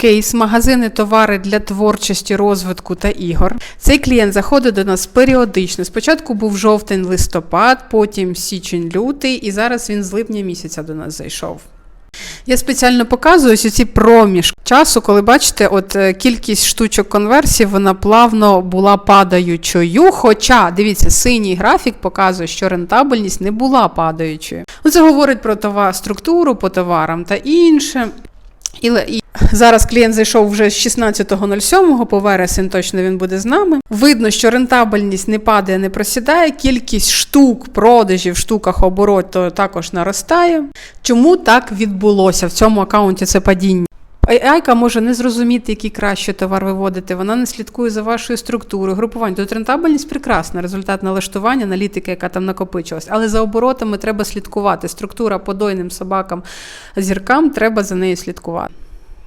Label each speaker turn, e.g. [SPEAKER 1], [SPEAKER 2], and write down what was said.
[SPEAKER 1] Кейс, магазини, товари для творчості, розвитку та ігор. Цей клієнт заходить до нас періодично. Спочатку був жовтень-листопад, потім січень-лютий, і зараз він з липня місяця до нас зайшов. Я спеціально показую ось ці проміжки часу, коли бачите, от е, кількість штучок конверсій вона плавно була падаючою. Хоча, дивіться, синій графік показує, що рентабельність не була падаючою. Це говорить про товар, структуру по товарам та інше. І зараз клієнт зайшов вже з 16.07, по вересень точно він буде з нами. Видно, що рентабельність не падає, не просідає. Кількість штук, продажів в штуках обороту також наростає. Чому так відбулося в цьому аккаунті це падіння? AI може не зрозуміти, який краще товар виводити. Вона не слідкує за вашою структурою, групуванням. Тут рентабельність прекрасна, результат налаштування, аналітики, яка там накопичилась. Але за оборотами треба слідкувати. Структура по дойним собакам, зіркам треба за нею слідкувати.